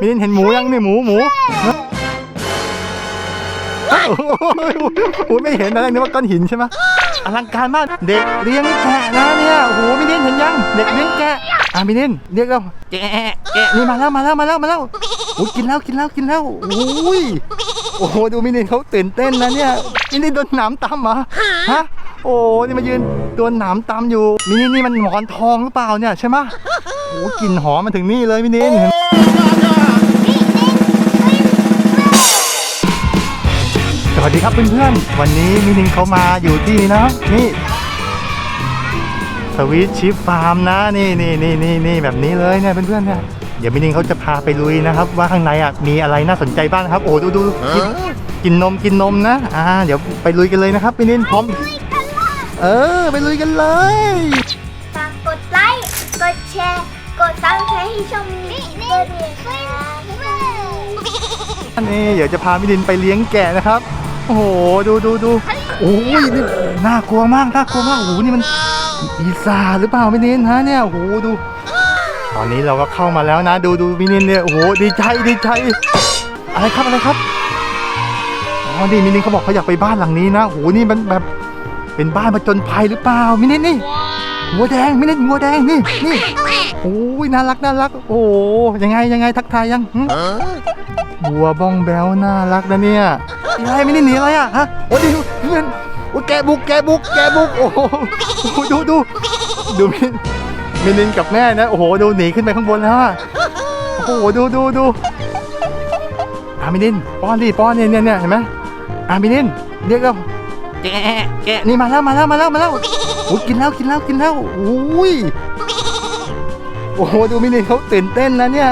มินินเห็นหมูยังเนี่ยหมูหมูโอ้โหโอ้โหไม่เห็นอะไรนึกว่าก้อนหินใช่ไหมอลังการมาก เด็กเลี้ยงแกะนะเนี่ยโอ้โหมินินเห็นยัง เด็กเลี้ยงแกะอะมินินเรียกเราแกะแกะนี่มาแล้วมาแล้วมาแล้วมาแล้วโอ้ยกินแล้วกินแล้วกินแล้วโอ้ยโอ้โหดูมินินเขาตื่นเต้นนะเนี่ยมินินโดนหนามตำเหรอฮะโอ้นี่มายืนโดนหนามตำอยู่มินินนี่มันหมอนทองหรือเปล่าเนี่ยใช่ไหมโอ้กลิ่นหอมมาถึงนี่เลยมินิน สวัสดีครับเพื่อนๆ วันนี้มินิงเขามาอยู่ที่นี่นะนี่สวีทชิฟฟาร์มนะนี่นี่นี่นี่นี่แบบนี้เลยเนี่ยเพื่อนๆเนี่ยเดี๋ยวมินิงเขาจะพาไปลุยนะครับ ว่าข้างในอะมีอะไรน่าสนใจบ้างนะครับ โอ้ดูดูกินกินนมกินนมนะอ่าเดี๋ยวไปลุยกันเลยนะครับมินิงพร้อม เออไปลุยกันเลยฝากกดไลค์กดแชร์กดซับสไครต์ให้ช่องนี้ด้วยนะคะนี่เดี๋ยวจะพามินินไปเลี้ยงแกะนะครับ โอ้โห ดูดูดูโอ้ยนี่น่ากลัวมากน่ากลัวมากโอ้โหนี่มันอีซาหรือเปล่ามินินฮะเนี่ยโอ้โหดู ตอนนี้เราก็เข้ามาแล้วนะ ดูดูมินินเนี่ยโอ้โหดีใจดีใจอะไรครับอะไรครับอ๋อนี่มินินเขาบอกเขาอยากไปบ้านหลังนี้นะโอ้โหนี่มันแบบเป็นบ้านผจนภัยหรือเปล่ามินินนี่ หัวแดงมินินหัวแดงนี่นี่โอ้ยน่ารักน่ารัก โอ้โหยังไงยังไงทักทายยังหึบัวบ้องแบวน่ารักนะเนี่ยอะไรไม่ได้หนีอะไรอะฮะโอ้ดิเพื่อนโอ้แกบุกแกบุกแกบุกโอ้โหโอ้โหดูดูดูมินมินินกับแม่นะโอ้โหดูหนีขึ้นไปข้างบนแล้วอะโอ้โหดูดูดูอามินินป้อนดิป้อนเนี่ยเนี่ยเนี่ยเห็นไหมอามินินเรียกเราแกะแกะนี่มาแล้วมาแล้วมาแล้วมาแล้วโอ้ยกินแล้วกินแล้วกินแล้วโอ้ยโอ้โหดูมินินเขาตื่นเต้นนะเนี่ย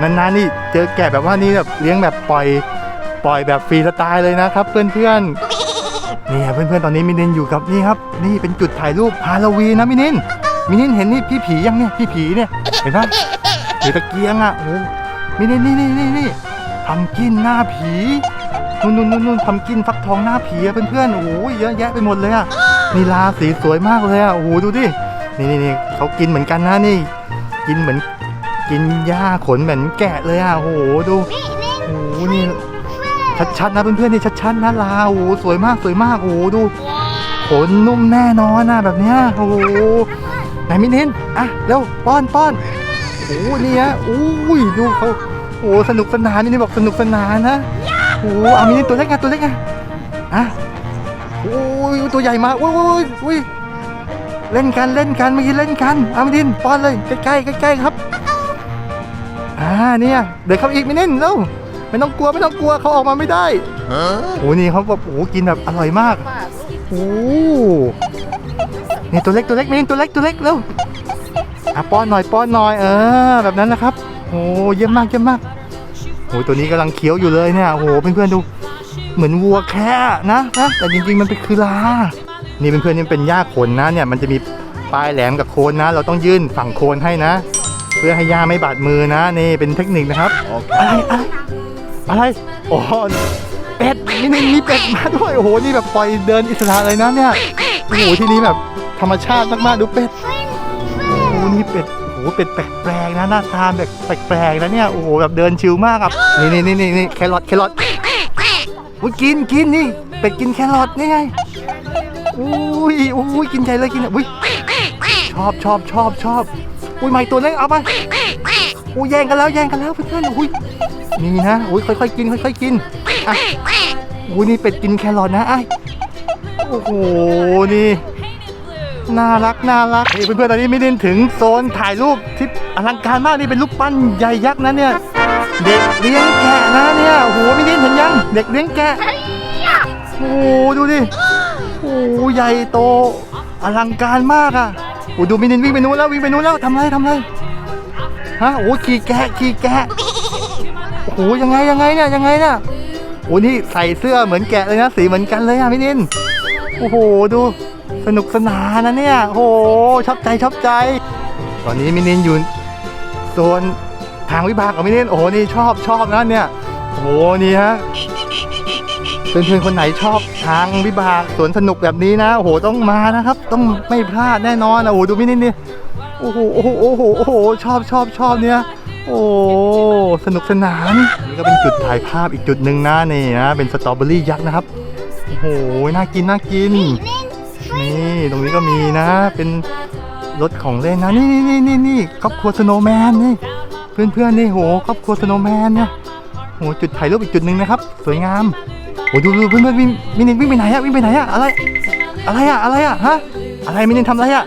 นานๆนี่เจอแกะแบบว่านี่แบบเลี้ยงแบบปล่อยปล่อยแบบฟรีสไตล์เลยนะครับ เพื่อนๆนี่เพื่อนๆตอนนี้มินินอยู่กับนี่ครับ นี่เป็นจุดถ่ายรูปฮาโลวีนนะมินินมินินเห็นนี่พี่ผียังเนี่ยพี่ผีเนี่ยเห็นปะถือตะเกียงอะโอ้มินินนี่นี่นี่นี่ทำกินหน้าผีนู่นนู่นนู่นนู่นทำกินฟักทองหน้าผีอะเพื่อนๆโอ้ยเยอะแยะไปหมดเลยอะ นี่ลาสีสวยมากเลยอะโอ้โหดูดินี่นี่นี่เขากินเหมือนกันนะนี่ กินเหมือนกินหญ้าขนเหมือนแกะเลยอะโอ้โหดูโอ้โหนี่ชัดๆนะเพื่อนๆนี่ชัดๆนะลาโอ้โหสวยมากสวยมากโอ้โหดูขนนุ่มแน่นอนนะแบบเนี้ยโอ้โหไหนมินินอะเร็วป้อนป้อนโอ้โหนี่ฮะอุ้ยดูเขาโอ้สนุกสนานมินินบอกสนุกสนานนะโอ้โหอะมินินตัวเล็กไงตัวเล็กไงอะ โอ้ยตัวใหญ่มาโอ้ยโอ้ยโอ้ยเล่นกันเล่นกันเมื่อกี้เล่นกันอะมินินป้อนเลยใกล้ๆใกล้ๆครับอ่าเนี่ยเดี๋ยวเขาอีกไม่เน่นแล้วไม่ต้องกลัวไม่ต้องกลัวเขาออกมาไม่ได้โอ้นี่เขาแบบโอ้กินแบบอร่อยมากโอ้นี่ตัวเล็กตัวเล็กม่เน่นตัวเล็กตัวเล็กแล้วอะป้อนหน่อยป้อนหน่อยเออ แบบนั้นนะครับโอ้เยี่ยมมากเยี่ยมมากโอ้ตัวนี้กำลังเคี้ยวอยู่เลยเนี่ยโอ้โหเพื่อนๆดู เหมือนวัวแค่นะนะแต่จริงๆมันเป็นคือลา นี่เพื่อนๆนี่เป็นหญ้าขนนะเนี่ยมันจะมีปลายแหลมกับโคนนะ เราต้องยื่นฝั่งโคนให้นะ เพื่อให้ย่าไม่บาดมือนะ นี่เป็นเทคนิคนะครับอะไรอะไรอะไรโอ้เป็ดนี่นี่มีเป็ดมาด้วยโอ้โหนี่แบบปล่อยเดินอิสระเลยนะเนี่ยโอ้โหที่นี่แบบธรรมชาติมากๆดูเป็ดโอ้โหนี่เป็ดโอ้โหเป็ดแปลกๆนะหน้าตาแบบแปลกๆนะเนี่ยโอ้โหแบบเดินชิลมากครับนี่นี่นี่นี่แครอทแครอท อุ้ยกินกินนี่เป็ดกินแครอทนี่ไงอุ้ยอุ้ยกินใจเลยกินอุ้ยชอบชอบชอบชอบอุ้ยใหม่ตัวเล็กเอาไปอุ้ยแย่งกันแล้วแย่งกันแล้วเพื่อนๆอุ้ยนี่นะอุ้ยค่อยๆกินค่อยๆกินอะอุ้ยนี่เป็ดกินแครอทนะไอ้โอ้โหนี่น่ารักน่ารักนี่เพื่อนๆตอนนี้ไม่ได้ถึงโซนถ่ายรูปที่ อลังการมากนี่เป็นรูปปั้นใหญ่ยักษ์นะเนี่ย เด็กเลี้ยงแกะนะเนี่ยโอ้โหไม่ได้เห็นยัง เด็กเลี้ยงแกะโอ้โหดูดิโอ้โหใหญ่โตอลังการมากอะโอ้ดูมินินวิ่งไปนู้นแล้ววิ่งไปนู้นแล้วทำไรทำไรฮะโอ้ขี่แกะขี่แกะโอ้โหยังไงยังไงเนี่ยยังไงเนี่ยโอ้นี่ใส่เสื้อเหมือนแกะเลยนะสีเหมือนกันเลยอะมินินโอ้โหดูสนุกสนานนะเนี่ยโอ้โหชอบใจชอบใจ ตอนนี้มินินอยู่ โซนทางวิบากของมินินโอ้โหนี่ชอบชอบนะเนี่ยโอ้โหนี่ฮะเพื่อนๆคนไหนชอบทางวิบากสวนสนุกแบบนี้นะโอ้โหต้องมานะครับ ต้องไม่พลาดแน่นอนนะโอ้โหดูมินินนี่โอ้โหโอ้โหโอ้โหโอ้โหชอบชอบชอบเนี่ยโอ้โหสนุกสนานนี่ก็เป็นจุดถ่ายภาพอีกจุดหนึ่งนะนี่นะเป็นสตรอเบอรี่ยักษ์นะครับโอ้โหน่ากินน่ากินนี่ตรงนี้ก็มีนะเป็น รถของเล่นนะนี่นี่นี่นี่นี่ครอบครัวสโนว์แมนนี่เพื่อนเพื่อนนี่โหครอบครัวสโนว์แมนเนี่ยโหจุดถ่ายรูปอีกจุดหนึ่งนะครับ สวยงามโหดูดูเพื่อนเพื่อนวิ่งมินินวิ่งไปไหนอะวิ่งไปไหนอะอะไร อะไรอะอะไรอะฮะอะไรมินินทำอะไรอะ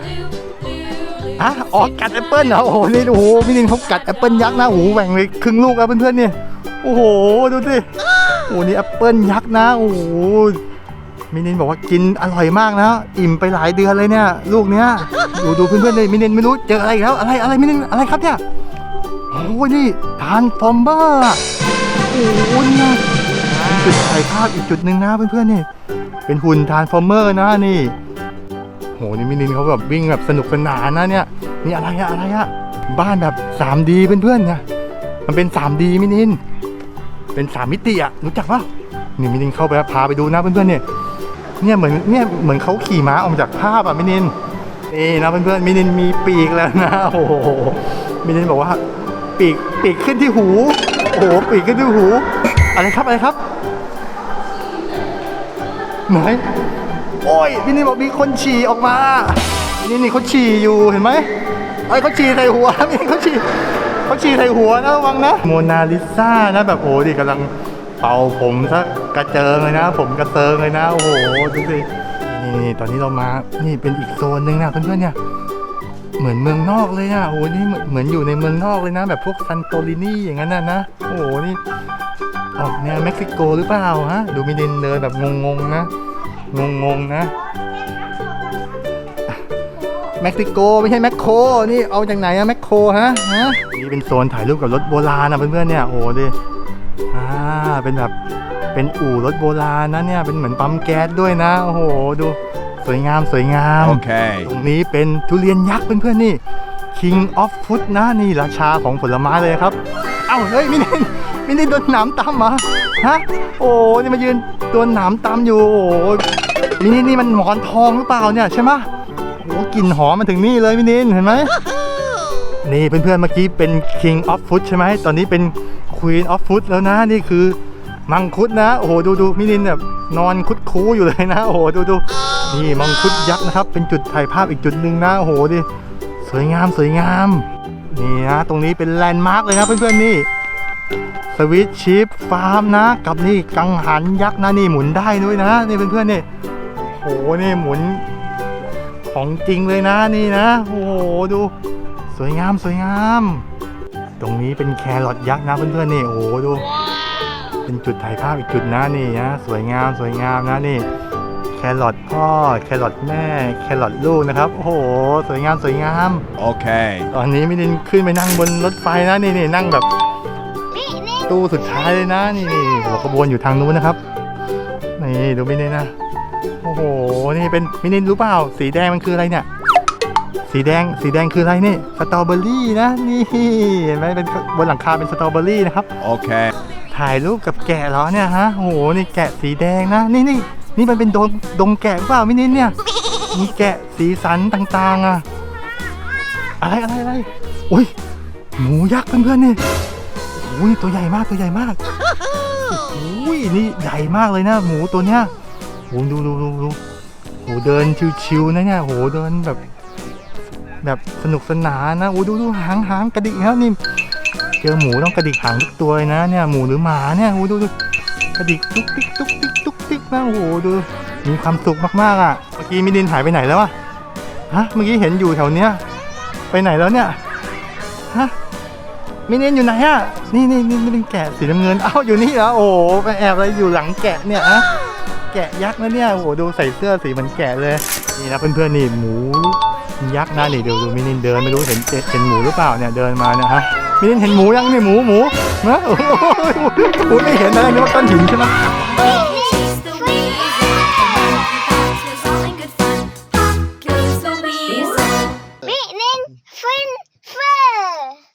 อะออกกัดแอปเปิลเหรอโอ้โหนี่โอ้โหมินินเขากัดแอปเปิลยักษ์นะโอ้โหแบ่งเลยครึ่งลูกอะเพื่อนเพื่อนๆนี่ยโอ้โหดูสิโอ้โหนี่แอปเปิลยักษ์นะโอ้โห มินินบอกว่ากินอร่อยมากนะ อิ่มไปหลายเดือนเลยเนี่ย ลูกเนี้ยดูดูเพื่อนๆเลยมินินไม่รู้เจออะไรแล้วอะไรอะไรมินินอะไรครับเนี่ยโอ้ยนี่ทานฟอมเบอร์โอ้โหเนี่ยจุดถ่ายภาพอีกจุดหนึ่งนะเพื่อนๆนี่เป็นหุ่นทานฟอร์เมอร์นะนี่โหนี่มินินเขาแบบวิ่งแบบสนุกสนานนะเนี่ยนี่อะไรอะอะไรอะบ้านแบบ 3D เพื่อนๆเนี่ยมันเป็น 3D มินินเป็นสามมิติอะรู้จักปะนี่มินินเข้าไปพาไปดูนะเพื่อนๆเนี่ย เนี่ยเหมือนเนี่ยเหมือนเขาขี่ม้าออกมาจากภาพอะมินินนี่นะเพื่อนๆมินินมีปีกแล้วนะโอ้โหมินินบอกว่า ปีกปีกขึ้นที่หูโอ้โหปีกขึ้นที่หู อะไรครับอะไรครับไหนโอ้ยมินินบอกมีคนฉี่ออกมานี่นี่เขาฉี่อยู่เห็นไหมไอ้เขาฉี่ใส่หัวมินินเขาฉี่เขาฉี่ใส่หัวนะระวังนะโมนาลิซานะแบบโอ้ดิกำลัง เป่าผมซะกระเจิงเลยนะ ผมกระเซิงเลยนะ โอ้โหดูสินี่ตอนนี้เรามา นี่เป็นอีกโซนหนึ่งนะเพื่อนๆเนี่ย เหมือนเมืองนอกเลยนะโอ้โหนี่เหมือนอยู่ในเมืองนอกเลยนะ แบบพวกซันโตลินีอย่างนั้นนะนะ โอ้โหนี่ออกแนวเม็กซิโกหรือเปล่าฮะ ดูมิดินเดินแบบงงๆนะ งงๆนะ เม็กซิโกไม่ใช่แมคโคร นี่เอาจากไหนอะแมคโครฮะ ฮะ นี่เป็นโซนถ่ายรูปกับรถโบราณนะเพื่อนๆเนี่ย โอ้โหดิ อ่าเป็นแบบเป็นอู่รถโบราณนะเนี่ยเป็นเหมือนปั๊มแก๊สด้วยนะโอ้โหดูสวยงามสวยงาม Okay. ตรงนี้เป็นทุเรียนยักษ์เพื่อนๆนี่ King of Fruit นะนี่ราชาของผลไม้เลยครับ เอ้าเฮ้ยมินินมินินโดนหนามตำเหรอฮะโอ้นี่มายืนโดนหนามตำอยู่โอ้โหมินินนี่มันหมอนทองหรือเปล่าเนี่ยใช่ไหมโอ้กลิ่นหอมมาถึงนี่เลยมินินเห็นไหมนี่เพื่อนๆเมื่อกี้เป็น King of Food ใช่ไหมตอนนี้เป็น Queen of Food แล้วนะนี่คือมังคุดนะ โอ้โหดูดูมินินแบบนอนคุดคูอยู่เลยนะ โอ้โหดูดูนี่มังคุดยักษ์นะครับ เป็นจุดถ่ายภาพอีกจุดหนึ่งนะโอ้โหดิสวยงามสวยงามนี่นะตรงนี้เป็นแลนด์มาร์กเลยนะเพื่อนๆนี่สวิตชิปฟาร์มนะกับนี่กังหันยักษ์นะนี่หมุนได้ด้วยนะนี่เพื่อนๆนี่โอ้โหนี่หมุนของจริงเลยนะนี่นะ โอ้โหดู สวยงามสวยงาม ตรงนี้เป็นแครอทยักษ์นะเพื่อนๆนี่โอ้โหดู เป็นจุดถ่ายภาพอีกจุดนะนี่นะสวยงามสวยงามนะนี่ แครอทพ่อแครอทแม่ แครอทลูกนะครับโอ้โหสวยงามสวยงาม Okay. ตอนนี้มินินขึ้นไปนั่งบนรถไฟนะนี่นี่นั่งแบบนี่นี่ตู้สุดท้ายเลยนะนี่นี่หัวขบวนอยู่ทางนู้นนะครับนี่ดูมินินนะโอ้โหนี่เป็นมินินรู้เปล่าสีแดงมันคืออะไรเนี่ย สีแดงสีแดงคืออะไรนี่สตรอเบอรี่นะนี่เห็นไหมเป็นบนหลังคาเป็นสตรอเบอรี่นะครับ Okay. ถ่ายรูปกับแกะเหรอเนี่ยฮะโอ้โหนี่แกะสีแดงนะนี่นี่นี่มันเป็นดงดงแกะหรือเปล่ามินินเนี่ยมีแกะสีสันต่างๆอะอะไรอะไรอะไรอุ้ยหมูยักษ์เพื่อนๆนี่โอ้ยตัวใหญ่มากตัวใหญ่มากโอ้ยนี่ใหญ่มากเลยนะ หมูตัวเนี้ยโอ้ดูดูดูดูโอ้เดินชิวๆนะเนี่ยโอ้เดินแบบ แบบสนุกสนานนะโอ้ดูดูหางหางกระดิกแล้วนี่เจอหมูต้องกระดิกหางทุกตัวนะเนี่ยหมูหรือหมาเนี่ยโอ้ดูดูกระดิกตุ๊กติ๊กตุ๊กติ๊กตุ๊กติ๊กนะโอ้โหดูมีความสุขมากๆอะเมื่อกี้มินินหายไปไหนแล้วอะฮะเมื่อกี้เห็นอยู่แถวเนี้ยไปไหนแล้วเนี่ยฮะมินินอยู่ไหนอะนี่นี่นี่เป็นแกะสีน้ำเงินเอ้าอยู่นี่เหรอโอ้ไปแอบอะไรอยู่หลังแกะเนี่ยฮะแกะยักษ์นะเนี่ยโอ้โหดูใส่เสื้อสีเหมือนแกะเลยนี่นะเพื่อนๆนี่หมู ยักษ์นะนี่เดี๋ยวดูมินินเดินไม่รู้เห็นเห็นหมูหรือเปล่าเนี่ยเดินมานะฮะมินินเห็นหมูยังนี่หมูหมูนะโอ้โหหมูไม่เห็นอะไรนึกว่าก้อนหินใช่ไหม